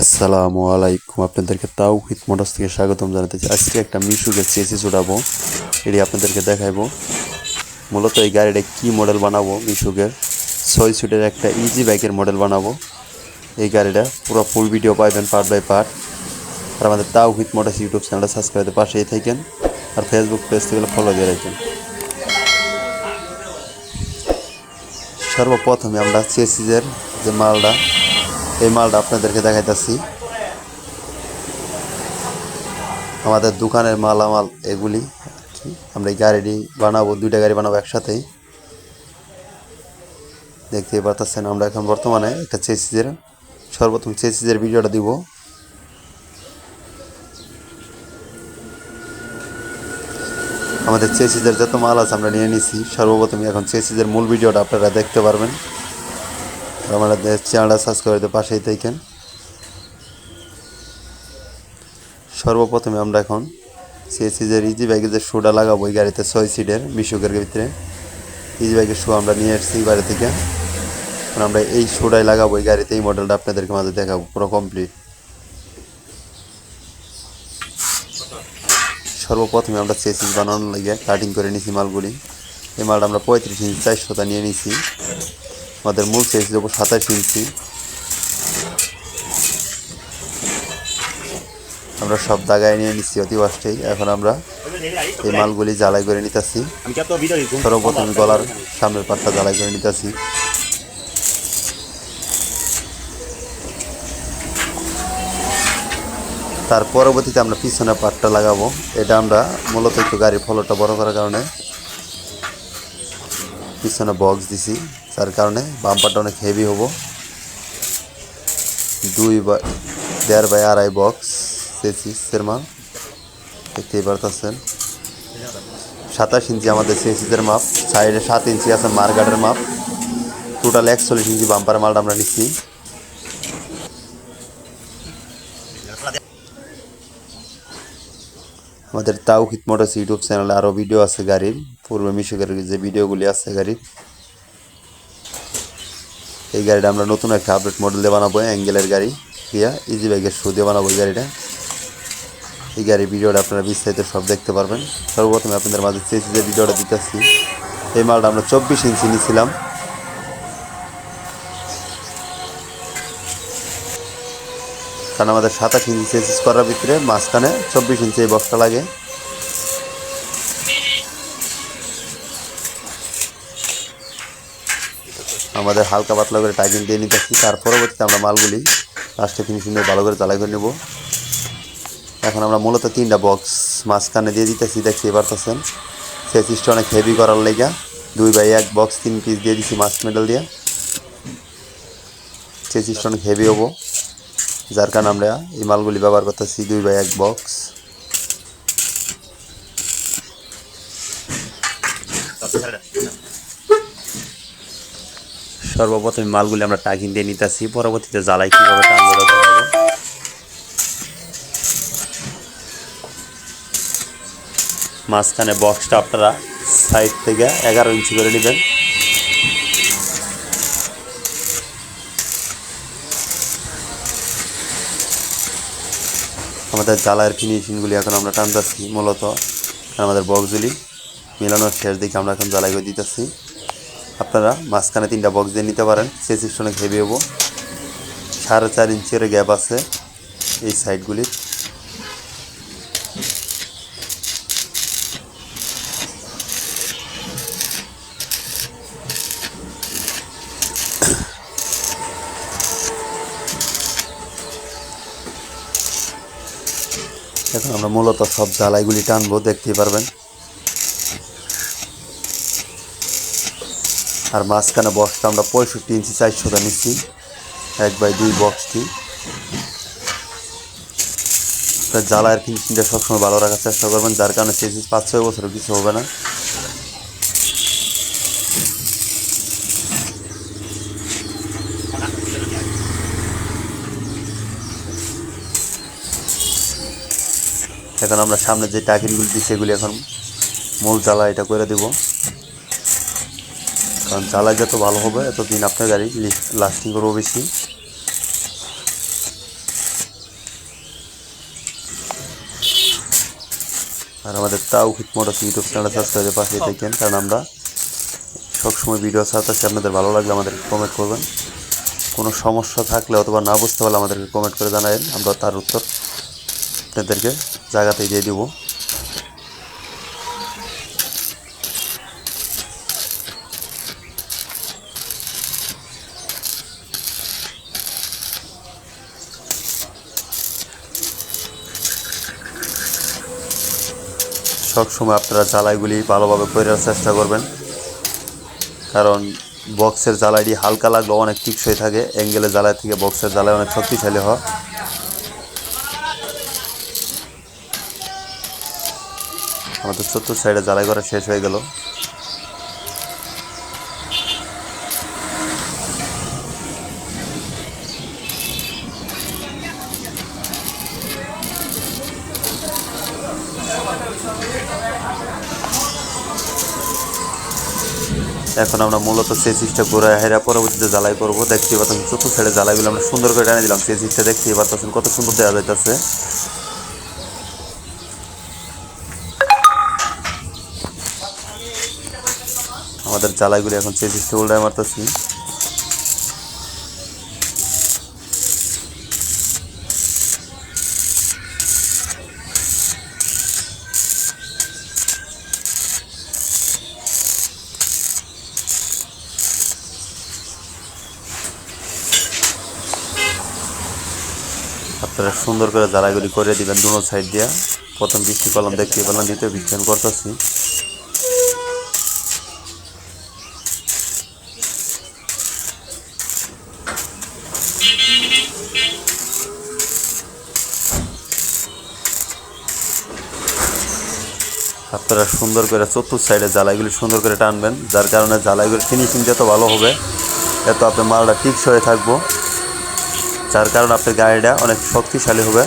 আসসালামু আলাইকুম। আপনাদেরকে তাওহিদ মোটরস থেকে স্বাগতম জানাতেছি। আজকে একটা মিশুকে চেসি চড়াবো এটি আপনাদেরকে দেখাবো মূলত এই গাড়িটা কী মডেল বানাবো মিশুকের? ছয় সিটের একটা ইজি বাইকের মডেল বানাবো। এই গাড়িটা পুরো ফুল ভিডিও পাইবেন পার্ট বাই পার্ট আর আমাদের তাওহিদ মোটরস ইউটিউব চ্যানেলটা সাবস্ক্রাইবের পাশেই থাকেন। আর ফেসবুক পেজ থেকে ফলো দিয়ে রাখবেন। সর্বপ্রথমে আমরা চেসিজের যে মালটা এই মালটা আপনাদেরকে দেখাইতেছি। আমাদের দোকানের মালামাল এগুলি। আমরা এই গাড়িটি বানাবো, দুইটা গাড়ি বানাবো একসাথেই। দেখতে পারতেছেন আমরা এখন বর্তমানে একটা চেসিজের সর্বপ্রথম চেসিজের ভিডিওটা দিব। আমাদের চেসিজের যত মাল আছে আমরা নিয়ে নিছি। সর্বপ্রথম এখন চেসিজের মূল ভিডিওটা আপনারা দেখতে পারবেন। আমাদের চ্যানেলটা সাবস্ক্রাইব করতে পাশেই থাকেন। সর্বপ্রথমে আমরা এখন সিএসি যে ইজি বাইকের যে শুটা লাগাবো এই গাড়িতে ছয় সিটের মিশুকের ভিতরে। ইজি বাইকের শু আমরা নিয়ে এসেছি বাড়ি থেকে। এখন আমরা এই শুটাই লাগাবো, এই গাড়িতে এই মডেলটা আপনাদেরকে মাঝে দেখাবো পুরো কমপ্লিট সর্বপ্রথমে আমরা চেসিস বানানোর লাগে কাটিং করে নিয়েছি মালগুলি। এই মালটা আমরা পঁয়ত্রিশ ইঞ্চি চারশোটা নিয়ে নিছি। আমাদের মূল সাইজ দেব সাতাশ ইঞ্চি। আমরা সব দাগায় নিয়ে নিচ্ছি অতি অষ্টেই এখন আমরা এই মালগুলি জ্বালাই করে নিতেছি। সর্বপ্রথম গলার সামনের পাটটা জ্বালাই করে নিতেছি। তার পরবর্তীতে আমরা পিছনে পাটটা লাগাবো। এটা আমরা মূলত একটু গাড়ির ফলটা বড় করার কারণে পিছনে বক্স দিছি। যার কারণে বাম্পারটা অনেক হেভি হব। দুই বা, দেড় বাই আড়াই বক্স সেসিসের মাল দেখতেই পারতেছেন। সাতাশ ইঞ্চি আমাদের সেসিসের মাপ, সাইডে সাত ইঞ্চি আছে মার্গার্ডের মাপ। টোটাল একচল্লিশ ইঞ্চি বাম্পার মালটা আমরা নিচ্ছি। আমাদের তাওহিদ মোটরস ইউটিউব চ্যানেলে আরও ভিডিও আছে গাড়ির। পূর্বে মিশুকের যে ভিডিওগুলি আছে গাড়ির। এই গাড়িটা আমরা নতুন একটা আপডেট মডেল দিয়ে বানাবো অ্যাঙ্গেলের গাড়ি। দিয়া ইজি বাইকের শো দিয়ে বানাবো এই গাড়িটা। এই গাড়ির ভিডিওটা আপনারা বিস্তারিত সব দেখতে পারবেন। সর্বপ্রথমে আপনাদের মাঝে চেয়েছি যে ভিডিওটা দিতেছি, এই মালটা আমরা চব্বিশ ইঞ্চি নিয়েছিলাম। কারণ আমাদের সাতাশ ইঞ্চি চেসিস করার ভিতরে মাঝখানে চব্বিশ ইঞ্চি এই বক্সটা লাগে। আমাদের হালকা পাতলা করে টাইপিং দিয়ে নিতেছি তার পরবর্তীতে আমরা মালগুলি লাস্টে ফিনিশিং দিয়ে ভালো করে জ্বালাই করে নেব। এখন আমরা মূলত তিনটা বক্স মাঝখানে দিয়ে দিতেছি দেখতেই পারতেছেন। চেসিসটা অনেক হেভি করার লেগা। দুই বাই এক বক্স তিন পিস দিয়ে দিছি মাছ মেডেল দিয়ে। চেসিসটা অনেক হেভি হব। যার কারণে আমরা এই মালগুলি ব্যবহার করতেছি দুই বাই এক বক্স সর্বপ্রথম মালগুলি আমরা টাকিং দিয়ে নিতেছি। পরবর্তীতে জ্বালাই কীভাবে টানবো মাঝখানে বক্সটা আপনারা সাইড থেকে এগারো ইঞ্চি করে নেবেন। আমাদের জ্বালায়ের ফিনিশিংগুলি এখন আমরা টানতেছি মূলত। আমাদের বক্সগুলি মেলানোর শেষ দিকে আমরা এখন জ্বালাই করে দিতেছি। আপনারা মাঝখানে তিনটা বক্স দিয়ে নিতে পারেন। সে অনেক হেভি হব। সাড়ে চার ইঞ্চের গ্যাপ আছে এই সাইডগুলির এখন আমরা মূলত সব জ্বালাইগুলি টানবো, দেখতেই পারবেন। আর মাঝখানে বক্সটা আমরা পঁয়ষট্টি ইঞ্চি চারশোটা নিচ্ছি। এক বাই দুই বক্সটি জ্বালায়ের ফিনিশিংটা সবসময় ভালো রাখার চেষ্টা করবেন, যার কারণে সেসিস পাঁচ ছয় বছরও কিছু হবে না। এখন আমরা সামনে যে টাকিনগুলি দিই সেগুলি এখন মূল জ্বালা এটা করে দেব। কারণ চালাই যত ভালো হবে এতদিন আপনার গাড়ি লাস্টিং করব বেশি। আর আমাদের তাও মোটর ইউটিউব চ্যানেল সাবস্ক্রাইবের পাশে হ্যাঁ। থাকেন কারণ আমরা সবসময় ভিডিও সাথে আপনাদের ভালো লাগলে আমাদেরকে কমেন্ট করবেন। কোনো সমস্যা থাকলে অথবা না বুঝতে পারলে আমাদেরকে কমেন্ট করে জানাবেন আমরা তার উত্তর আপনাদেরকে জায়গাতে দিয়ে দেবো। সবসময় আপনারা জ্বালাইগুলি ভালোভাবে করার চেষ্টা করবেন। কারণ বক্সের জ্বালাইটি হালকা লাগলেও অনেক টিকসই থাকে। অ্যাঙ্গেলের জ্বালাই থেকে বক্সের জ্বালাই অনেক শক্তিশালী হয়। আমাদের চতুর্থ সাইডে জ্বালাই করা শেষ হয়ে গেল। এখন আমরা মূলত সেই চেসিসটা ঘুরে হেরা পরবর্তীতে জ্বালাই করব। দেখতে পাচ্ছেন, চতুর্থ সাইডে জ্বালাইগুলো আমরা সুন্দর করে টানে দিলাম। সেই চেসিসটা দেখতে পাচ্ছেন, কত সুন্দর দেওয়া যাইতেছে। আমাদের জ্বালাইগুলি এখন সেই চেসিসটা উল্টায় মারতেছি। আপনারা সুন্দর করে জ্বালাইগুলি করে দিবেন দুনো সাইড দিয়ে। প্রথম বৃষ্টি কলম দেখতে পেলাম, দ্বিতীয় বিজ্ঞান করতেছি। আপনারা সুন্দর করে চতুর্থ সাইডে জ্বালাইগুলি সুন্দর করে টানবেন, যার কারণে জ্বালাইগুলির ফিনিশিং যত ভালো হবে, এত আপনার মালটা টিপস হয়ে থাকব। যার কারণে আপনার গাড়িটা অনেক শক্তিশালী হবে।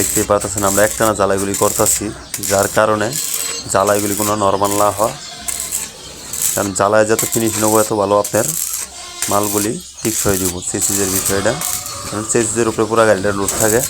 দেখতেই পাচ্ছেন আমরা একটানা জ্বালাইগুলি করতেছি, যার কারণে জ্বালাইগুলি কোনো নর্মাল না হয়। কারণ জ্বালায় যত ফিনিশ নেব, এত ভালো আপনার মালগুলি ঠিক হয়ে দিব সিসিজের বিষয়টা। কারণ সিসিজের উপরে পুরো গাড়িটা লোড থাকে।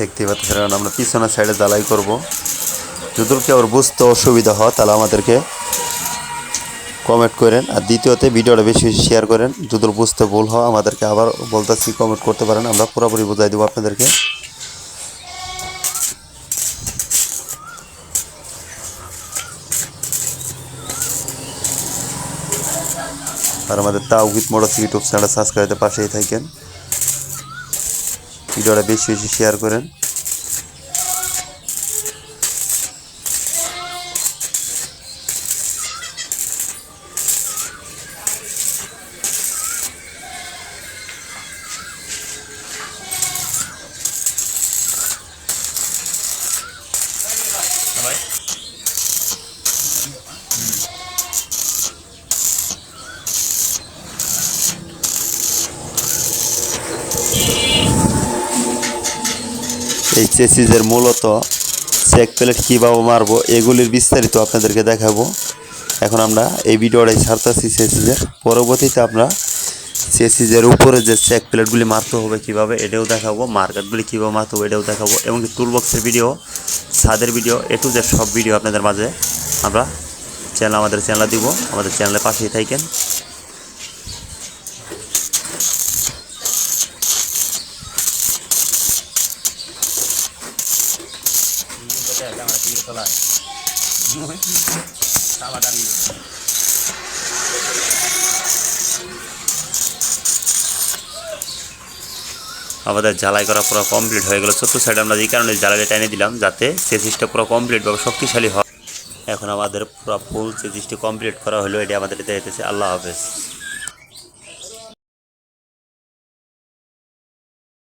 দেখতেই পাচ্ছেন কারণ আমরা পিছনের সাইডে জ্বালাই করব। যদি কেউ বুঝতে অসুবিধা হয়, তাহলে আমাদেরকে কমেন্ট করেন। আর দ্বিতীয়তে ভিডিওটা বেশি বেশি শেয়ার করেন। যদি বুঝতে ভুল হয়, আমাদেরকে আবার বলতেছি কমেন্ট করতে পারেন। আমরা পুরোপুরি বোঝাই দেবো আপনাদেরকে। আর আমাদের তাওহিদ মোটর ইউটিউব চ্যানেল সাবস্ক্রাইবের পাশেই থাকেন। ভিডিওটা বেশি বেশি শেয়ার করেন। এই চেসিসের মূলত চেক প্লেট কীভাবে মারবো, এগুলির বিস্তারিত আপনাদেরকে দেখাবো। এখন আমরা এই ভিডিওটাই ছাড়তেছি চেসিসের পরবর্তীতে আমরা চেসিসের উপরে যে চেক প্লেটগুলি মারতে হবে কীভাবে, এটাও দেখাবো মার্কেটগুলি কীভাবে মারতে হবে, এটাও দেখাবো, এবং টুলবক্সের ভিডিও, ছাদের ভিডিও, এ টু জেড সব ভিডিও আপনাদের মাঝে আমরা চ্যানেল আমাদের চ্যানেলে দিব। আমাদের চ্যানেলের পাশেই থাকেন এটা আমরা টিকিট তোলা সাবাদান আমাদের জ্বালাই করা পুরো কমপ্লিট হয়ে গেল। চতুর্থ সাইডে আমরা এই কারণে জ্বালাইটা টাইনে দিলাম, যাতে চেসিসটা পুরো কমপ্লিট বা শক্তিশালী হয়। এখন আমাদের পুরো ফুল চেসিসটি কমপ্লিট করা হলো। এটি আমাদের দিতে আল্লাহ হাফেজ।